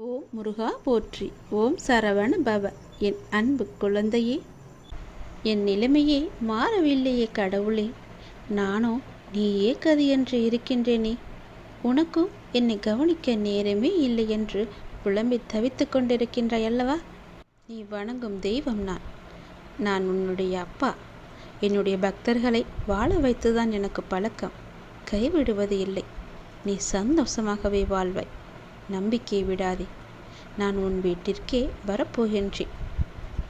ஓம் முருகா போற்றி. ஓம் சரவண பவ. என் அன்பு குழந்தையே என் நிலைமையே மாறவில்லையே கடவுளே. நானோ நீயே கதி என்று இருக்கின்றேனே. உனக்கும் என்னை கவனிக்க நேரமே இல்லை என்று புலம்பி தவித்து கொண்டிருக்கின்றாய் அல்லவா? நீ வணங்கும் தெய்வம் நான். நான் உன்னுடைய அப்பா. என்னுடைய பக்தர்களை வாழ வைத்துதான் எனக்கு பழக்கம். கைவிடுவது இல்லை. நீ சந்தோஷமாகவே வாழ்வாய். நம்பிக்கை விடாதே. நான் உன் வீட்டிற்கே வரப்போகின்றேன்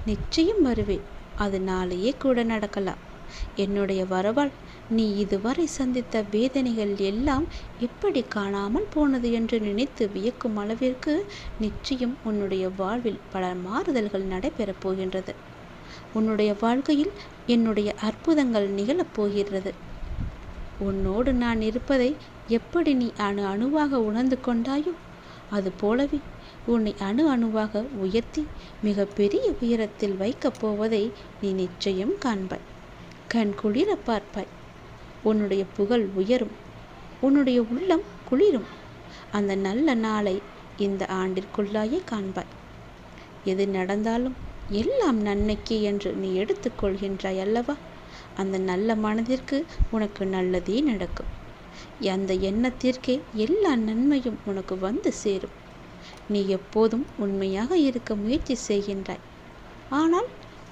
நிச்சயம் வருவேன். அது நாளையே கூட நடக்கலாம். என்னுடைய வரவால் நீ இதுவரை சந்தித்த வேதனைகள் எல்லாம் எப்படி காணாமல் போனது என்று நினைத்து வியக்கும் அளவிற்கு நிச்சயம் உன்னுடைய வாழ்வில் பல மாறுதல்கள் நடைபெறப் போகின்றது. உன்னுடைய வாழ்க்கையில் என்னுடைய அற்புதங்கள் நிகழப் போகிறது உன்னோடு நான் இருப்பதை எப்படி நீ அணு அணுவாக உணர்ந்து கொண்டாயோ? அது போலவே உன்னை அணு அணுவாக உயர்த்தி மிக பெரிய உயரத்தில் வைக்கப் போவதை நீ நிச்சயம் காண்பாய். கண் குளிர பார்ப்பாய். உன்னுடைய புகழ் உயரும். உன்னுடைய உள்ளம் குளிரும். அந்த நல்ல நாளை இந்த ஆண்டிற்குள்ளாயே காண்பாய். எது நடந்தாலும் எல்லாம் நன்மைக்கு என்று நீ எடுத்துக்கொள்கின்றாய் அல்லவா? அந்த நல்ல மனதிற்கு உனக்கு நல்லதே நடக்கும். அந்த எண்ணத்திற்கே எல்லா நன்மையும் உனக்கு வந்து சேரும். நீ எப்போதும் உண்மையாக இருக்க முயற்சி செய்கின்றாய். ஆனால்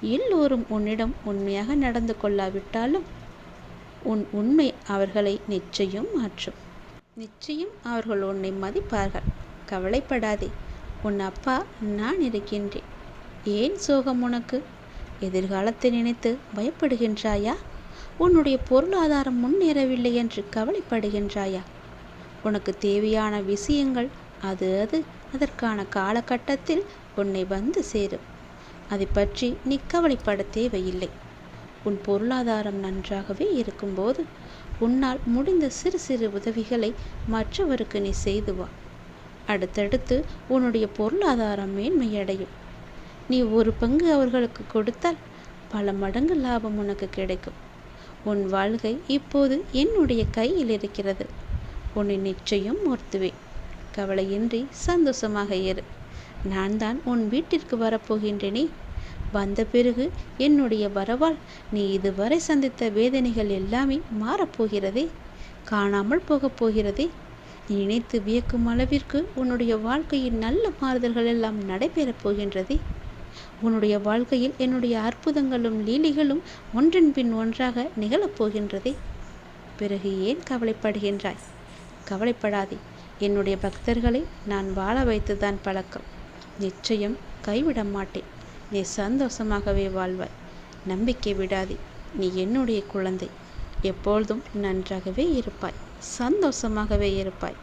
எல்லோரும் உன்னிடம் உண்மையாக நடந்து கொள்ளாவிட்டாலும் உன் உண்மை அவர்களை நிச்சயம் மாற்றும். நிச்சயம் அவர்கள் உன்னை மதிப்பார்கள். கவலைப்படாதே. உன் அப்பா நான் இருக்கின்றேன். ஏன் சோகம் உனக்கு? எதிர்காலத்தை நினைத்து பயப்படுகின்றாயா? உன்னுடைய பொருளாதாரம் முன்னேறவில்லை என்று கவலைப்படுகின்றாயா? உனக்கு தேவையான விஷயங்கள் அது அது அதற்கான காலகட்டத்தில் உன்னை வந்து சேரும். அதை பற்றி நீ கவலைப்பட தேவையில்லை. உன் பொருளாதாரம் நன்றாகவே இருக்கும்போது உன்னால் முடிந்த சிறு சிறு உதவிகளை மற்றவருக்கு நீ செய்து வா. அடுத்தடுத்து உன்னுடைய பொருளாதாரம் மேன்மையடையும். நீ ஒரு பங்கு அவர்களுக்கு கொடுத்தால் பல மடங்கு லாபம் உனக்கு கிடைக்கும். உன் வாழ்க்கை இப்போது என்னுடைய கையில் இருக்கிறது. உன்னை நிச்சயம் ஓர்த்துவேன் கவலையின்றி சந்தோஷமாக இரு. நான் தான் உன் வீட்டிற்கு வரப்போகின்றேனே. வந்த பிறகு என்னுடைய வரவால் நீ இதுவரை சந்தித்த வேதனைகள் எல்லாமே மாறப்போகிறதே. காணாமல் போகப் போகிறதே. நீ நினைத்து வியக்கும் அளவிற்கு உன்னுடைய வாழ்க்கையின் நல்ல மாறுதல்கள் எல்லாம் நடைபெறப் போகின்றதே. உன்னுடைய வாழ்க்கையில் என்னுடைய அற்புதங்களும் லீலிகளும் ஒன்றின் பின் ஒன்றாக நிகழப் போகின்றதே பிறகு ஏன் கவலைப்படுகின்றாய்? கவலைப்படாதே. என்னுடைய பக்தர்களை நான் வாழ வைத்துதான் பழக்கம். நிச்சயம் கைவிட மாட்டேன். நீ சந்தோஷமாகவே வாழ்வாய். நம்பிக்கை விடாதே. நீ என்னுடைய குழந்தை. எப்பொழுதும் நன்றாகவே இருப்பாய். சந்தோஷமாகவே இருப்பாய்.